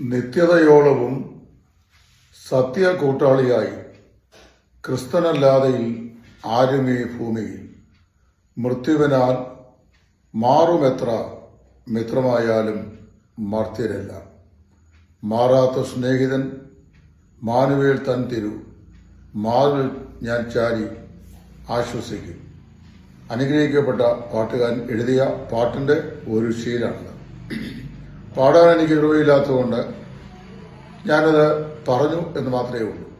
നിത്യതയോളവും സത്യ കൂട്ടാളിയായി ക്രിസ്തനല്ലാതെയിൽ ആരുമേ ഭൂമിയിൽ. മൃത്യുവിനാൽ മാറുമെത്ര മിത്രമായാലും മർത്യരല്ല. മാറാത്ത സ്നേഹിതൻ മാനുവേൽ തൻ തിരു. മാറിൽ ഞാൻ ചാരി ആശ്വസിക്കും. അനുഗ്രഹിക്കപ്പെട്ട പാട്ടുകാരൻ എഴുതിയ പാട്ടിന്റെ ഒരു ശീലാണിത്. പാടാൻ എനിക്ക് ഇടവയില്ലാത്തതുകൊണ്ട് ഞാനത് പറഞ്ഞു എന്ന് മാത്രമേ ഉള്ളൂ.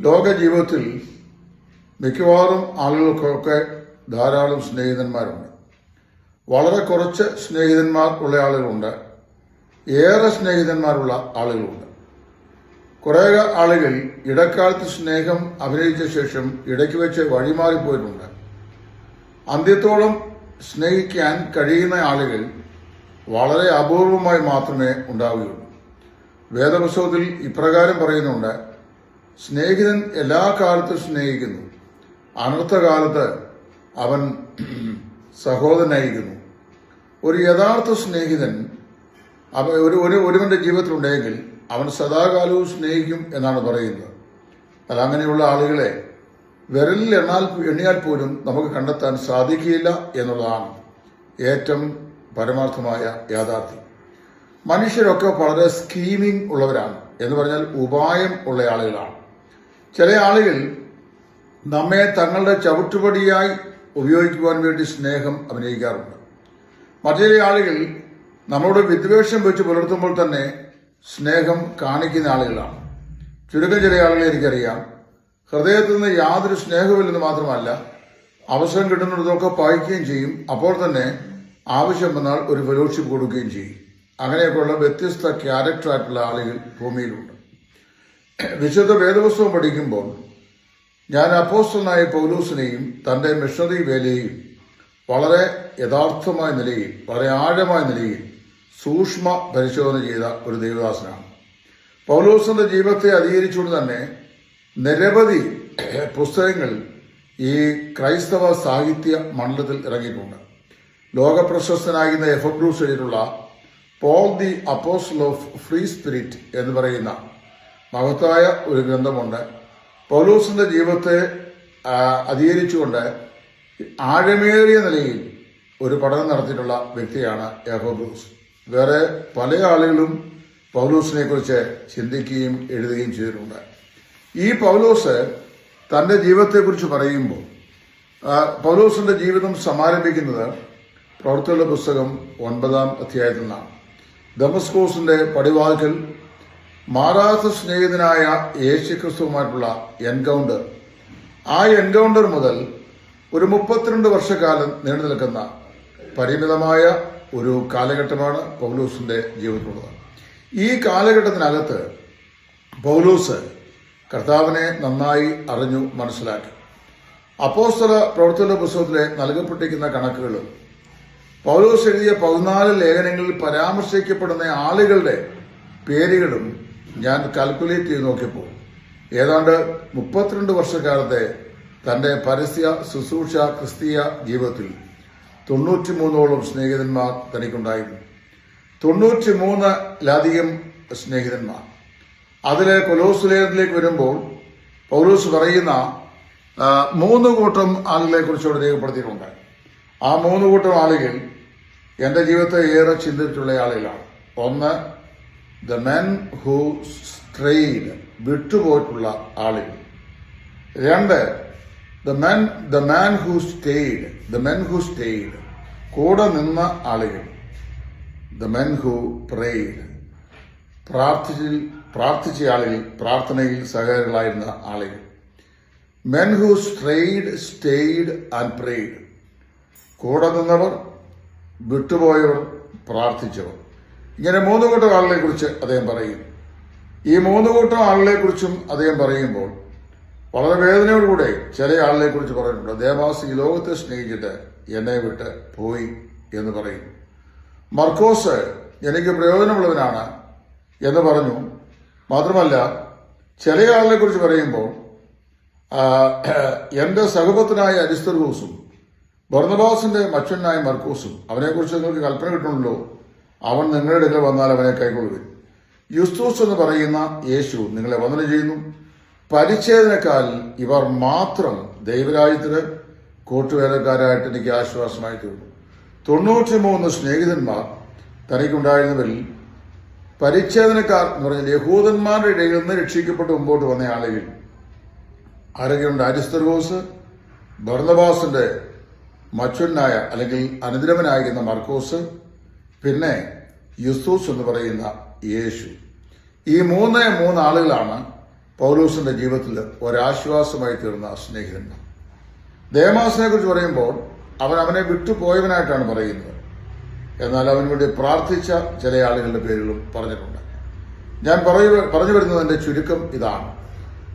ലോക ജീവിതത്തിൽ മിക്കവാറും ആളുകൾക്കൊക്കെ ധാരാളം സ്നേഹിതന്മാരുണ്ട്. വളരെ കുറച്ച് സ്നേഹിതന്മാർ ഉള്ള ആളുകളുണ്ട്. ഏറെ സ്നേഹിതന്മാരുള്ള ആളുകളുണ്ട്. കുറേ ആളുകൾ ഇടക്കാലത്ത് സ്നേഹം അഭിനയിച്ച ശേഷം ഇടയ്ക്ക് വെച്ച് വഴിമാറിപ്പോയിട്ടുണ്ട്. അന്ത്യത്തോളം സ്നേഹിക്കാൻ കഴിയുന്ന ആളുകൾ വളരെ അപൂർവമായി മാത്രമേ ഉണ്ടാവുകയുള്ളൂ. വേദപുസ്തകത്തിൽ ഇപ്രകാരം പറയുന്നുണ്ട് സ്നേഹിതൻ എല്ലാ കാലത്തും സ്നേഹിക്കുന്നു. അനർത്ഥകാലത്ത് അവൻ സഹോദരനായിരിക്കുന്നു. ഒരു യഥാർത്ഥ സ്നേഹിതൻ ഒരു ഒരു ഒരുവന്റെ ജീവിതത്തിലുണ്ടെങ്കിൽ അവൻ സദാകാലവും സ്നേഹിക്കും എന്നാണ് പറയുന്നത്. അല്ല അങ്ങനെയുള്ള ആളുകളെ വിരലിൽ എണ്ണാൽ എണ്ണിയാൽ പോലും നമുക്ക് കണ്ടെത്താൻ സാധിക്കില്ല എന്നുള്ളതാണ് ഏറ്റവും പരമാർത്ഥമായ യാഥാർത്ഥ്യം. മനുഷ്യരൊക്കെ വളരെ സ്കീമിംഗ് ഉള്ളവരാണ്. എന്ന് പറഞ്ഞാൽ ഉപായം ഉള്ള ആളുകളാണ്. ചില ആളുകൾ നമ്മെ തങ്ങളുടെ ചവിട്ടുപടിയായി ഉപയോഗിക്കുവാൻ വേണ്ടി സ്നേഹം അഭിനയിക്കാറുണ്ട്. മറ്റു ചില ആളുകൾ നമ്മളോട് വിദ്വേഷം വെച്ച് പുലർത്തുമ്പോൾ തന്നെ സ്നേഹം കാണിക്കുന്ന ആളുകളാണ്. ചുരുക്കം ചില ആളുകളെ എനിക്കറിയാം. ഹൃദയത്തിൽ നിന്ന് യാതൊരു സ്നേഹമില്ലെന്ന് മാത്രമല്ല അവസരം കിട്ടുന്നിടത്തൊക്കെ പായിക്കുകയും ചെയ്യും. അപ്പോൾ തന്നെ ആവശ്യം വന്നാൽ ഒരു ഫെലോഷിപ്പ് കൊടുക്കുകയും ചെയ്യും. അങ്ങനെയൊക്കെയുള്ള വ്യത്യസ്ത ക്യാരക്ടറായിട്ടുള്ള ആളുകൾ ഭൂമിയിലുണ്ട്. വിശുദ്ധ വേദപുസ്തകം പഠിക്കുമ്പോൾ ഞാൻ അപ്പോസ്റ്റനായ പൗലൂസിനെയും തന്റെ മിഷണറി വേലയെയും വളരെ യഥാർത്ഥമായ നിലയിൽ വളരെ ആഴമായ നിലയിൽ സൂക്ഷ്മ പരിശോധന ചെയ്ത ഒരു ദേവദാസനാണ്. പൗലോസിന്റെ ജീവിതത്തെ അധികരിച്ചുകൊണ്ട് തന്നെ നിരവധി പുസ്തകങ്ങൾ ഈ ക്രൈസ്തവ സാഹിത്യ മണ്ഡലത്തിൽ ഇറങ്ങിയിട്ടുണ്ട്. ലോകപ്രശസ്തനാകുന്ന എഫബ്രൂസ് എഴുതിയിട്ടുള്ള Paul the apostle of free spirit എന്ന് പറയുന്ന മഹത്തായ ഒരു ഗ്രന്ഥമുണ്ട്. പൗലൂസിന്റെ ജീവിതത്തെ അധികരിച്ചുകൊണ്ട് ആഴമേറിയ നിലയിൽ ഒരു പഠനം നടത്തിയിട്ടുള്ള വ്യക്തിയാണ് യഹോബ്രൂസ് വേറെ പല ആളുകളും പൗലൂസിനെ കുറിച്ച് ചിന്തിക്കുകയും എഴുതുകയും ചെയ്തിട്ടുണ്ട്. ഈ പൗലോസ് തന്റെ ജീവിതത്തെക്കുറിച്ച് പറയുമ്പോൾ പൗലോസിന്റെ ജീവിതം സമാരംഭിക്കുന്നത് പ്രവർത്തന പുസ്തകം ഒൻപതാം അധ്യായത്തിൽ നിന്നാണ് ദമസ്കോസിന്റെ പടിവാതിൽ മാറാത്ത സ്നേഹിതനായ യേശുക്രിസ്തുവുമായിട്ടുള്ള എൻകൗണ്ടർ. ആ എൻകൗണ്ടർ മുതൽ ഒരു മുപ്പത്തിരണ്ട് വർഷക്കാലം നീണ്ടു നിൽക്കുന്ന പരിമിതമായ ഒരു കാലഘട്ടമാണ് പൗലൂസിന്റെ ജീവിതത്തിലുള്ളത്. ഈ കാലഘട്ടത്തിനകത്ത് പൗലൂസ് കർത്താവിനെ നന്നായി അറിഞ്ഞു മനസ്സിലാക്കി. അപ്പോസ്തല പ്രവർത്തന പുസ്തകത്തിലെ നൽകപ്പെട്ടിരിക്കുന്ന കണക്കുകളും പൗലോസ് എഴുതിയ പതിനാല് ലേഖനങ്ങളിൽ പരാമർശിക്കപ്പെടുന്ന ആളുകളുടെ പേരുകളും ഞാൻ കാൽക്കുലേറ്റ് ചെയ്ത് നോക്കിയപ്പോൾ ഏതാണ്ട് മുപ്പത്തിരണ്ട് വർഷക്കാലത്തെ തന്റെ പരസ്യ ശുശ്രൂഷ ക്രിസ്തീയ ജീവിതത്തിൽ തൊണ്ണൂറ്റിമൂന്നോളം സ്നേഹിതന്മാർ തനിക്കുണ്ടായിരുന്നു. തൊണ്ണൂറ്റി മൂന്നിലധികം സ്നേഹിതന്മാർ. അതിലെ കൊലോസുലേഖനിലേക്ക് വരുമ്പോൾ പൗലോസ് പറയുന്ന മൂന്ന് കൂട്ടം ആളുകളെ കുറിച്ചോട് രേഖപ്പെടുത്തിയിട്ടുണ്ട് ആ മൂന്ന് കൂട്ടം ആളുകൾ എന്റെ ജീവിതത്തെ ഏറെ ചിന്തിച്ചിട്ടുള്ള ആളുകളാണ്. ഒന്ന് ദ മെൻ ഹൂ സ്ട്രെയിഡ് വിട്ടുപോയിട്ടുള്ള ആളുകൾ. രണ്ട് the men the man who stayed the men who stayed കൂടെ നിന്ന ആളുകൾ. ദ മെൻ ഹൂ പ്രേഡ് പ്രാർത്ഥിച്ചിൽ പ്രാർത്ഥിച്ച ആളുകൾ പ്രാർത്ഥനയിൽ സഹകരികളായിരുന്ന ആളുകൾ. Men who strayed stayed and prayed കൂടെ നിന്നവർ വിട്ടുപോയവർ പ്രാർത്ഥിച്ചവർ. ഇങ്ങനെ മൂന്ന് കൂട്ടം ആളുകളെ കുറിച്ച് അദ്ദേഹം പറയും. ഈ മൂന്ന് കൂട്ടം ആളുകളെ കുറിച്ചും അദ്ദേഹം പറയുമ്പോൾ വളരെ വേദനയോടുകൂടെ ചില ആളുകളെ കുറിച്ച് പറഞ്ഞിട്ടുണ്ട് ദേവാസ് ലോകത്തെ സ്നേഹിച്ചിട്ട് എന്നെ വിട്ട് പോയി എന്ന് പറയും. മർക്കോസ് എനിക്ക് പ്രയോജനമുള്ളവനാണ് എന്ന് പറഞ്ഞു. മാത്രമല്ല ചില ആളുകളെ കുറിച്ച് പറയുമ്പോൾ എന്റെ സഹപത്തിനായ അരിസ്തർഹൂസും ബർണബാസിന്റെ മച്ചനായ മർക്കൂസും അവനെക്കുറിച്ച് നിങ്ങൾക്ക് കൽപ്പന കിട്ടുന്നുണ്ടല്ലോ അവൻ നിങ്ങളുടെ ഇടയിൽ വന്നാൽ അവനെ കൈക്കൊള്ളുവിൻ. യുസ്തൂസ് എന്ന് പറയുന്ന യേശു നിങ്ങളെ വന്ദന ചെയ്യുന്നു. പരിച്ഛേദനക്കാൽ ഇവർ മാത്രം ദൈവരാജ്യത്തിന് കൂട്ടുവേലക്കാരായിട്ട് എനിക്ക് ആശ്വാസമായി തീർന്നു. തൊണ്ണൂറ്റിമൂന്ന് സ്നേഹിതന്മാർ തനിക്കുണ്ടായിരുന്നവരിൽ പരിച്ഛേദനക്കാർ എന്ന് പറഞ്ഞാൽ യഹൂദന്മാരുടെ ഇടയിൽ നിന്ന് രക്ഷിക്കപ്പെട്ട് മുമ്പോട്ട് വന്ന ആളുകൾ ആരൊക്കെയുണ്ട്? അരിസ്തർഗോസ് ഭർണബാസിന്റെ മച്ചുനായ അല്ലെങ്കിൽ അനുദ്രവനായിരുന്ന മർക്കോസ് പിന്നെ യുസൂസ് എന്ന് പറയുന്ന യേശു. ഈ മൂന്നേ മൂന്ന് ആളുകളാണ് പൗലൂസിന്റെ ജീവിതത്തിൽ ഒരാശ്വാസമായി തീർന്ന സ്നേഹിതന്മാർ. ദേമാസിനെ കുറിച്ച് പറയുമ്പോൾ അവൻ അവനെ വിട്ടുപോയവനായിട്ടാണ് പറയുന്നത്. എന്നാൽ അവന് വേണ്ടി പ്രാർത്ഥിച്ച ചില ആളുകളുടെ പേരുകളും പറഞ്ഞിട്ടുണ്ട്. ഞാൻ പറഞ്ഞു വരുന്നതിന്റെ ചുരുക്കം ഇതാണ്.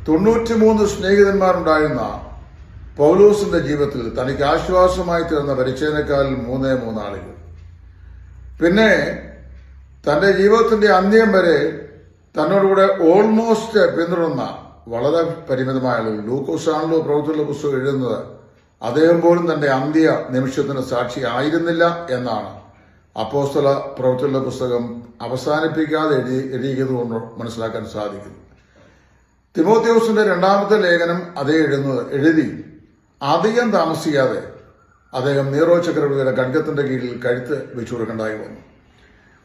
തൊണ്ണൂറ്റിമൂന്ന് സ്നേഹിതന്മാരുണ്ടായിരുന്ന പൗലൂസിന്റെ ജീവിതത്തിൽ തനിക്ക് ആശ്വാസമായി തീർന്ന പരിചയനക്കാരിൽ മൂന്നേ മൂന്നാളുകൾ. പിന്നെ തന്റെ ജീവിതത്തിന്റെ അന്ത്യം വരെ തന്നോടുകൂടെ ഓൾമോസ്റ്റ് പിന്തുടർന്ന വളരെ പരിമിതമായ ആളുകൾ. ലൂക്കോസാണല്ലോ പ്രവൃത്തിയുള്ള പുസ്തകം എഴുതുന്നത്. അദ്ദേഹം പോലും തന്റെ അന്ത്യ നിമിഷത്തിന് സാക്ഷി ആയിരുന്നില്ല എന്നാണ് അപ്പോസ്തല പ്രവൃത്തിയുള്ള പുസ്തകം അവസാനിപ്പിക്കാതെ എഴുതി എഴുതിയത് കൊണ്ട് മനസ്സിലാക്കാൻ സാധിക്കുന്നു. തിമോത്യോസിന്റെ രണ്ടാമത്തെ ലേഖനം അതേ എഴുതുന്നത് എഴുതി അധികം താമസിക്കാതെ അദ്ദേഹം നീറോ ചക്രവർത്തിയുടെ ഖഡ്ഗത്തിന്റെ കീഴിൽ കഴുത്ത് വെച്ചു കൊടുക്കേണ്ടായി വന്നു.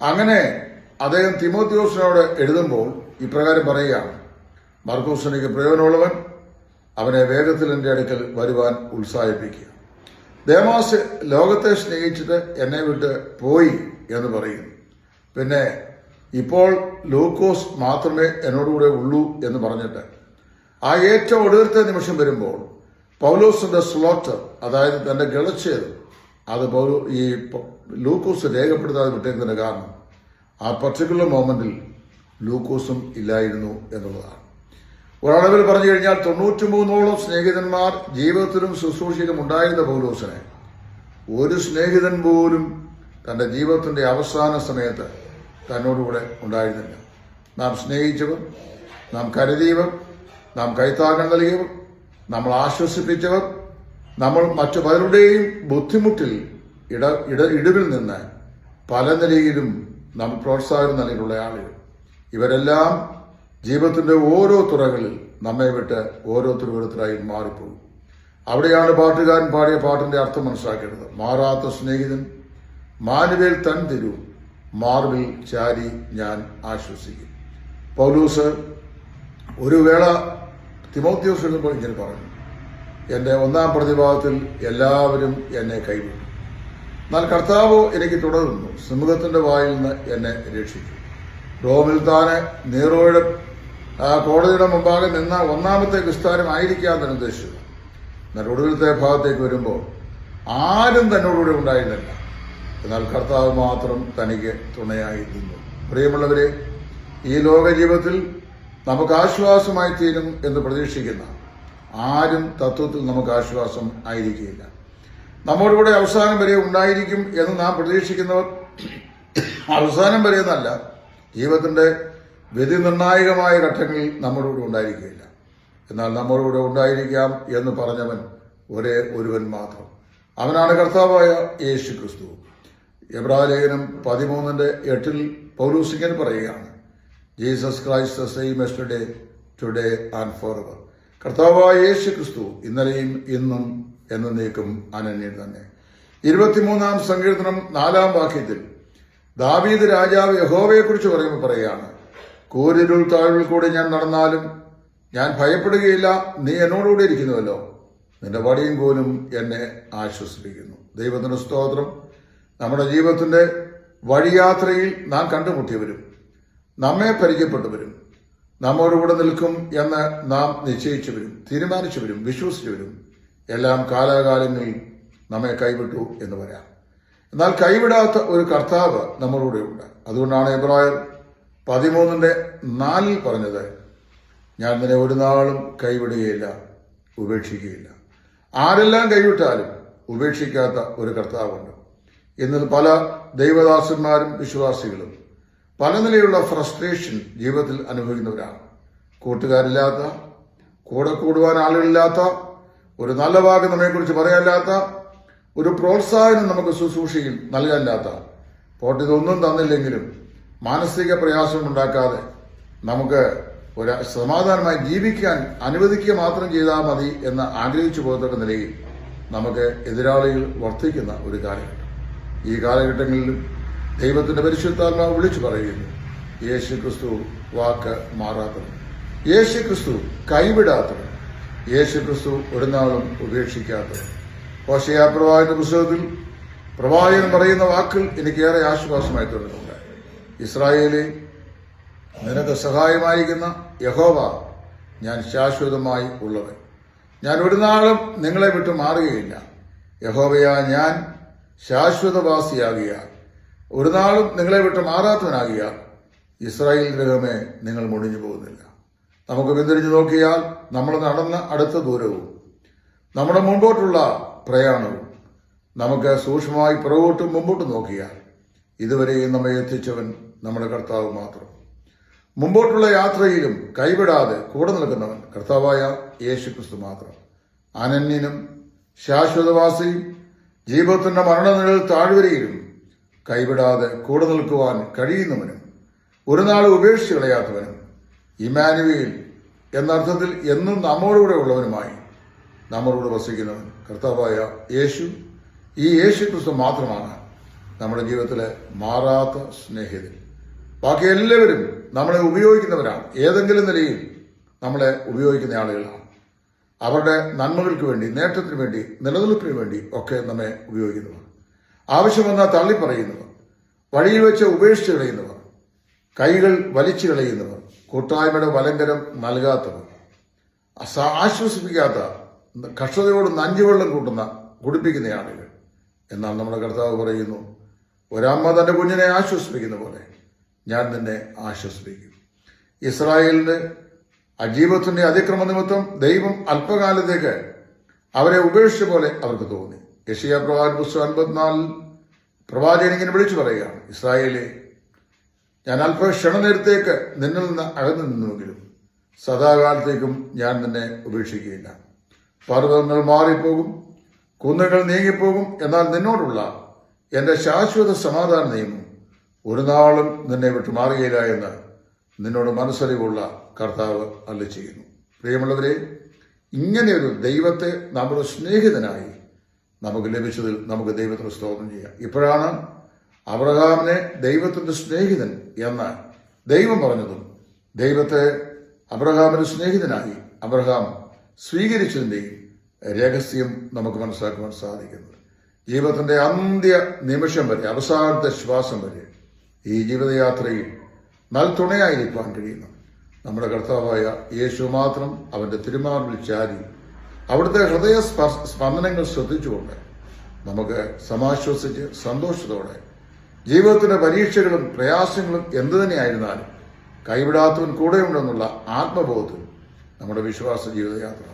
അങ്ങനെ അദ്ദേഹം തിമോത്യോസിനോട് എഴുതുമ്പോൾ ഇപ്രകാരം പറയുകയാണ് മർക്കൂസിനിക്ക് പ്രയോജനമുള്ളവൻ അവനെ വേഗത്തിൽ എന്റെ അടുക്കൽ വരുവാൻ ഉത്സാഹിപ്പിക്കുക. ദേമാസ് ലോകത്തെ സ്നേഹിച്ചിട്ട് എന്നെ വിട്ട് പോയി എന്ന് പറയുന്നു. പിന്നെ ഇപ്പോൾ ലൂക്കോസ് മാത്രമേ എന്നോടുകൂടെ ഉള്ളൂ എന്ന് പറഞ്ഞിട്ട് ആ ഏറ്റവും ഒടുവിലത്തെ നിമിഷം വരുമ്പോൾ പൗലോസിന്റെ സ്ലോട്ട് അതായത് തന്റെ ഗളച്ചേത് അത് പൗലോ ഈ ലൂക്കോസ് രേഖപ്പെടുത്താതെ വിട്ടേക്കുന്നതിന് കാരണം ആ പർട്ടിക്കുലർ മോമെന്റിൽ ലൂക്കോസും ഇല്ലായിരുന്നു എന്നുള്ളതാണ്. ഒരളവിൽ പറഞ്ഞു കഴിഞ്ഞാൽ തൊണ്ണൂറ്റിമൂന്നോളം സ്നേഹിതന്മാർ ജീവിതത്തിലും ശുശ്രൂഷയിലും ഉണ്ടായിരുന്ന പൗലോസിനെ ഒരു സ്നേഹിതൻ പോലും തന്റെ ജീവിതത്തിന്റെ അവസാന സമയത്ത് തന്നോടുകൂടെ ഉണ്ടായിരുന്നില്ല. നാം സ്നേഹിച്ചവർ നാം കരുതിയവർ നാം കൈത്താങ്ങൽ നൽകിയവർ നമ്മൾ ആശ്വസിപ്പിച്ചവർ നമ്മൾ മറ്റു പലരുടെയും ബുദ്ധിമുട്ടിൽ ഇട ഇട ഇടിവിൽ നിന്ന് പല നിലയിലും നാം പ്രോത്സാഹനം നൽകിയിട്ടുള്ള ആളുകൾ ഇവരെല്ലാം ജീവിതത്തിന്റെ ഓരോ തുറകളിൽ നമ്മെ വിട്ട് ഓരോരുത്തരോരുത്തരായി മാറിപ്പോകും. അവിടെയാണ് പാട്ടുകാരൻ പാടിയ പാട്ടിന്റെ അർത്ഥം മനസ്സിലാക്കേണ്ടത്. മാറാത്ത സ്നേഹിതൻ മാനുവേൽ തൻ തിരു മാർവിൽ ചാരി ഞാൻ ആശ്വസിക്കും. പൗലൂസ് ഒരു വേള തിമോത്യോസ് എഴുതുമ്പോൾ ഇങ്ങനെ പറഞ്ഞു എന്റെ ഒന്നാം പ്രതിഭാഗത്തിൽ എല്ലാവരും എന്നെ കൈവിട്ടു. എന്നാൽ കർത്താവ് എനിക്ക് തുടരുന്നു. സിംഹത്തിന്റെ വായിൽ നിന്ന് എന്നെ രക്ഷിച്ചു റോമിൽ താന് നീറോയുടെ കോടതിയുടെ മുമ്പാകെ നിന്ന ഒന്നാമത്തെ വിസ്താരം ആയിരിക്കാൻ തന്നെ ഉദ്ദേശിച്ചു എന്നാൽ ഒടുവിലത്തെ ഭാഗത്തേക്ക് വരുമ്പോൾ ആരും തന്നോടുകൂടെ ഉണ്ടായിരുന്നില്ല. എന്നാൽ കർത്താവ് മാത്രം തനിക്ക് തുണയായി നിന്നു. പ്രിയമുള്ളവരെ ഈ ലോക ജീവിതത്തിൽ നമുക്ക് ആശ്വാസമായി തീരും എന്ന് പ്രതീക്ഷിക്കുന്ന ആരും തത്വത്തിൽ നമുക്ക് ആശ്വാസം ആയിരിക്കില്ല നമ്മോടുകൂടെ അവസാനം വരെ ഉണ്ടായിരിക്കും എന്ന് നാം പ്രതീക്ഷിക്കുന്നവർ അവസാനം വരെ എന്നല്ല ജീവിതത്തിന്റെ വിധി നിർണായകമായ ഘട്ടങ്ങളിൽ നമ്മോടുകൂടെ ഉണ്ടായിരിക്കുകയില്ല എന്നാൽ നമ്മോടുകൂടെ ഉണ്ടായിരിക്കാം എന്ന് പറഞ്ഞവൻ ഒരേ ഒരുവൻ മാത്രം. അവനാണ് കർത്താവായ യേശു ക്രിസ്തു എബ്രാലേഖനം പതിമൂന്നിന്റെ എട്ടിൽ പൗലൂസിക്കൻ പറയുകയാണ്. Jesus Christ same yesterday today and forever കർത്താവായ യേശു ക്രിസ്തു ഇന്നലെയും ഇന്നും എന്നേക്കും അനന്യൻ തന്നെ. ഇരുപത്തിമൂന്നാം സങ്കീർത്തനം നാലാം വാക്യത്തിൽ ദാവീദ് രാജാവ് യഹോവയെക്കുറിച്ച് പറയുമ്പോൾ പറയുകയാണ് കൂരിരുൾ താഴ്വിൽ കൂടി ഞാൻ നടന്നാലും ഞാൻ ഭയപ്പെടുകയില്ല. നീ എന്നോടുകൂടി ഇരിക്കുന്നുവല്ലോ. നിന്റെ വടിയും കോലും എന്നെ ആശ്വസിപ്പിക്കുന്നു. ദൈവത്തിന്റെ സ്തോത്രം. നമ്മുടെ ജീവിതത്തിന്റെ വഴിയാത്രയിൽ നാം കണ്ടുമുട്ടിയവരും നമ്മെ പരിചയപ്പെട്ടവരും നമ്മോടുകൂടെ നിൽക്കും എന്ന് നാം നിശ്ചയിച്ചവരും തീരുമാനിച്ചവരും വിശ്വസിച്ചവരും എല്ലാം കാലാകാലങ്ങളിൽ നമ്മെ കൈവിട്ടു എന്ന് പറയാം. എന്നാൽ കൈവിടാത്ത ഒരു കർത്താവ് നമ്മളുകൂടെയുണ്ട് അതുകൊണ്ടാണ് എബ്രായർ പതിമൂന്നിന്റെ നാലിൽ പറഞ്ഞത് ഞാൻ നിന്നെ ഒരു നാളും കൈവിടുകയില്ല ഉപേക്ഷിക്കുകയില്ല. ആരെല്ലാം കൈവിട്ടാലും ഉപേക്ഷിക്കാത്ത ഒരു കർത്താവുണ്ട്. ഇന്ന് പല ദൈവദാസന്മാരും വിശ്വാസികളും പല നിലയുള്ള ഫ്രസ്ട്രേഷൻ ജീവിതത്തിൽ അനുഭവിക്കുന്നവരാണ്. കൂട്ടുകാരില്ലാത്ത കൂടെ കൂടുവാൻ ആളുകളില്ലാത്ത ഒരു നല്ല വാക്ക് നമ്മെക്കുറിച്ച് പറയാനില്ലാത്ത ഒരു പ്രോത്സാഹനം നമുക്ക് ശുശ്രൂഷയിൽ നൽകാനില്ലാത്ത പോട്ട് ഇതൊന്നും തന്നില്ലെങ്കിലും മാനസിക പ്രയാസം ഉണ്ടാക്കാതെ നമുക്ക് ഒരു സമാധാനമായി ജീവിക്കാൻ അനുവദിക്കുക മാത്രം ചെയ്താൽ മതി എന്ന് ആഗ്രഹിച്ചു പോകത്തക്ക നിലയിൽ നമുക്ക് എതിരാളികൾ വർദ്ധിക്കുന്ന ഒരു കാലഘട്ടം. ഈ കാലഘട്ടങ്ങളിലും ദൈവത്തിന്റെ പരിശുദ്ധാത്മാവ് വിളിച്ചു പറയുന്നു. യേശു ക്രിസ്തു വാക്ക് മാറാത്തവൻ. യേശു ക്രിസ്തു കൈവിടാത്തവൻ. യേശു ക്രിസ്തു ഒരു നാളും ഉപേക്ഷിക്കാത്തവൻ ഓശയാ പുസ്തകത്തിൽ പ്രവാചകൻ പറയുന്ന വാക്കുകൾ എനിക്കേറെ ആശ്വാസമായി തോന്നുന്നുണ്ട്. ഇസ്രായേലി നിനക്ക് സഹായമായിരിക്കുന്ന യഹോവ ഞാൻ ശാശ്വതമായി ഉള്ളവൻ. ഞാൻ ഒരു നാളും നിങ്ങളെ വിട്ടു മാറുകയില്ല. യഹോവയാ ഞാൻ ശാശ്വതവാസിയാകിയ ഒരു നാളും നിങ്ങളെ വിട്ട് മാറാത്തവനാകിയ ഇസ്രായേൽ ഗ്രഹമേ നിങ്ങൾ മുടിഞ്ഞു പോകുന്നില്ല. നമുക്ക് പിന്തിരിഞ്ഞു നോക്കിയാൽ നമ്മൾ നടന്ന അടുത്ത ദൂരവും നമ്മുടെ മുമ്പോട്ടുള്ള പ്രയാണവും നമുക്ക് സൂക്ഷ്മമായി പുറകോട്ടും മുമ്പോട്ടും നോക്കിയാൽ ഇതുവരെയും നമ്മെ എത്തിച്ചവൻ നമ്മുടെ കർത്താവ് മാത്രം. മുമ്പോട്ടുള്ള യാത്രയിലും കൈവിടാതെ കൂടെ നിൽക്കുന്നവൻ കർത്താവായ യേശു ക്രിസ്തു മാത്രം. അനന്യനും ശാശ്വതവാസിയും ജീവിതത്തിന്റെ മരണനിഴൽ താഴ്വരയിലും കൈവിടാതെ കൂടെ നിൽക്കുവാൻ കഴിയുന്നവനും ഒരു നാൾ ഉപേക്ഷിച്ച് കളയാത്തവനും ഇമാനുവേൽ എന്നർത്ഥത്തിൽ എന്നും നമ്മോടുകൂടെ ഉള്ളവനുമായി നമ്മളോട് വസിക്കുന്നവൻ. കർത്താവായ യേശു ഈ യേശു ക്രിസ്തു മാത്രമാണ് നമ്മുടെ ജീവിതത്തിലെ മാറാത്ത സ്നേഹിതൻ. ബാക്കി എല്ലാവരും നമ്മളെ ഉപയോഗിക്കുന്നവരാണ്. ഏതെങ്കിലും നിലയിൽ നമ്മളെ ഉപയോഗിക്കുന്ന ആളുകളാണ്. അവരുടെ നന്മകൾക്ക് വേണ്ടി നേട്ടത്തിന് വേണ്ടി നിലനിൽപ്പിന് വേണ്ടി ഒക്കെ നമ്മെ ഉപയോഗിക്കുന്നവർ. ആവശ്യം വന്നാൽ തള്ളിപ്പറയുന്നവർ വഴിയിൽ വെച്ച് ഉപേക്ഷിച്ച് കളയുന്നവർ കൈകൾ വലിച്ചു കളയുന്നവർ കൂട്ടായ്മയുടെ വലങ്കരം നൽകാത്തവർ ആശ്വസിപ്പിക്കാത്ത കഷ്ടതയോട് നഞ്ചുവെള്ളം കൂട്ടുന്ന കുടിപ്പിക്കുന്ന ആളുകൾ. എന്നാൽ നമ്മുടെ കർത്താവ് പറയുന്നു ഒരമ്മ തന്റെ കുഞ്ഞിനെ ആശ്വസിപ്പിക്കുന്ന പോലെ ഞാൻ നിന്നെ ആശ്വസിപ്പിക്കും. ഇസ്രായേലിന്റെ അജീവത്തിന്റെ അതിക്രമ നിമിത്തം ദൈവം അല്പകാലത്തേക്ക് അവരെ ഉപേക്ഷിച്ച പോലെ അവർക്ക് തോന്നി. യഷിയ പ്രവാചക പുസ്തകം അൻപത്തിനാലിൽ പ്രവാചകൻ ഇങ്ങനെ വിളിച്ചു പറയുകയാണ് ഇസ്രായേലെ ഞാൻ അല്പ ക്ഷണനേരത്തേക്ക് നിന്നിൽ നിന്ന് അകന്നു നിന്നുവെങ്കിലും സദാകാലത്തേക്കും ഞാൻ നിന്നെ ഉപേക്ഷിക്കുകയില്ല. പർവതങ്ങൾ മാറിപ്പോകും കുന്നുകൾ നീങ്ങിപ്പോകും എന്നാൽ നിന്നോടുള്ള എന്റെ ശാശ്വത സമാധാന നിയമം ഒരു നാളും നിന്നെ വിട്ടു മാറുകയില്ല എന്ന് നിന്നോട് മനസ്സറിവുള്ള കർത്താവ് അല്ല ചെയ്യുന്നു പ്രിയമുള്ളവരെ ഇങ്ങനെയൊരു ദൈവത്തെ നമ്മുടെ സ്നേഹിതനായി നമുക്ക് ലഭിച്ചതിൽ നമുക്ക് ദൈവത്തിന് സ്തോത്രം ചെയ്യാം. ഇപ്പോഴാണ് അബ്രഹാമിനെ ദൈവത്തിന്റെ സ്നേഹിതൻ എന്ന് ദൈവം പറഞ്ഞതും ദൈവത്തെ അബ്രഹാമിന് സ്നേഹിതനായി അബ്രഹാം സ്വീകരിച്ചതിന്റെയും രഹസ്യം നമുക്ക് മനസ്സിലാക്കുവാൻ സാധിക്കുന്നത് ജീവിതത്തിന്റെ അന്ത്യ നിമിഷം വരെ അവസാനത്തെ ശ്വാസം വരെ ഈ ജീവിതയാത്രയിൽ നൽതുണയായിരിക്കാൻ കഴിയുന്നു. നമ്മുടെ കർത്താവായ യേശു മാത്രം അവന്റെ തിരുമാറിൽ ചാരി അവിടുത്തെ ഹൃദയ സ്പ- സ്പന്ദനങ്ങൾ ശ്രദ്ധിച്ചുകൊണ്ട് നമുക്ക് സമാശ്വസിച്ച് സന്തോഷത്തോടെ ജീവിതത്തിന്റെ പരീക്ഷകളും പ്രയാസങ്ങളും എന്തു തന്നെയായിരുന്നാലും കൈവിടാത്തവൻ കൂടെയുണ്ടെന്നുള്ള ആത്മബോധം നമ്മുടെ വിശ്വാസ ജീവിതയാത്ര.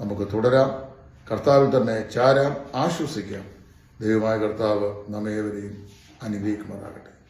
നമുക്ക് തുടരാം. കർത്താവിൽ തന്നെ ചാരാം. ആശ്വസിക്കാം. ദൈവമായ കർത്താവ് നമ്മേവരെയും അനുഗ്രഹിക്കുമാറാകട്ടെ.